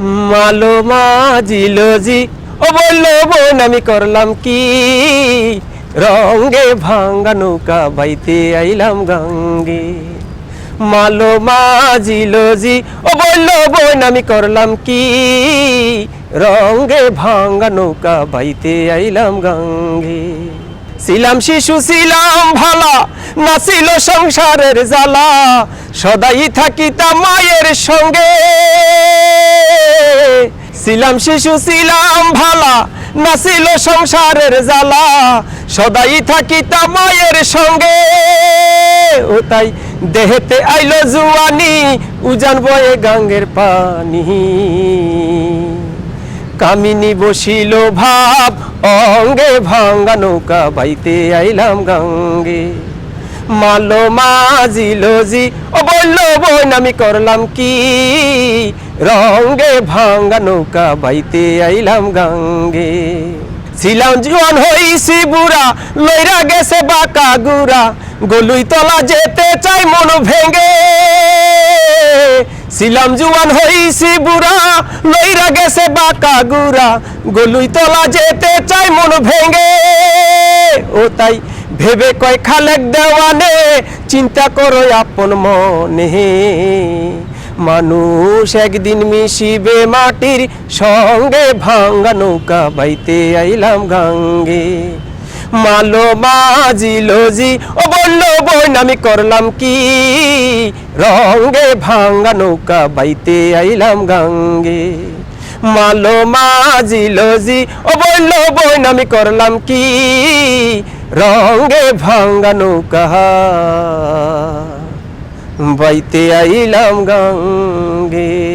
মালো মাজিল জি। ও বলল, বোন, আমি করলাম কি? রঙ্গে ভাঙ্গা নৌকা বাইতে আইলাম গঙ্গে। মালো মাজিল জি। ও বলল, বোন, আমি করলাম কি? রঙ্গে ভাঙ্গা নৌকা বাইতে আইলাম গঙ্গে। ছিলাম শিশু, ছিলাম ভালা, না ছিল সংসারের জ্বালা। সদাই থাকিতাম মায়ের সঙ্গে। ছিলাম শিশু, ছিলাম ভালা। নাছিল সংসারের জ্বালা। সদাই থাকিতাম মায়ের সঙ্গে। ও তাই দেহেতে আইলো জুয়ানি, উজান বয়ে গাঙ্গের পানি। কামিনী বসিল ভাব, অঙ্গে ভাঙ্গা নৌকা বাইতে আইলাম গাঙ্গে। মালো মাজিল জি ও বলল বোন আমি করলাম কি? রঙ্গে ভাঙ্গা নৌকা বাইতে আইলাম গঙ্গে। ছিলাম জোয়ান হইছি বুড়া লইরা গেছে বাঁকা গুড়া। গলুই তলা যেতে চাই মন ভেঙ্গে। ছিলাম জুয়ান হইছি বুড়া লইরা গেছে বাঁকা গুড়া। গলুই তলা যেতে চাই মন ভেঙ্গে। ও তাই ভেবে কয় খালেক দেওয়ানে, চিন্তা করো আপন মনে। মানুষ একদিন মিশিবে মাটির সঙ্গে, ভাঙ্গা নৌকা বাইতে আইলাম গাঙ্গে মালো মাজিল জি, ও বলল বোন আমি করলাম কি? রঙ্গে ভাঙ্গা নৌকা বাইতে আইলাম গাঙ্গে মালো মাজিল জি, ও বলল বোন আমি করলাম কি? রঙ্গে ভাঙ্গা নৌকা বাইতে আইলাম গাঙ্গে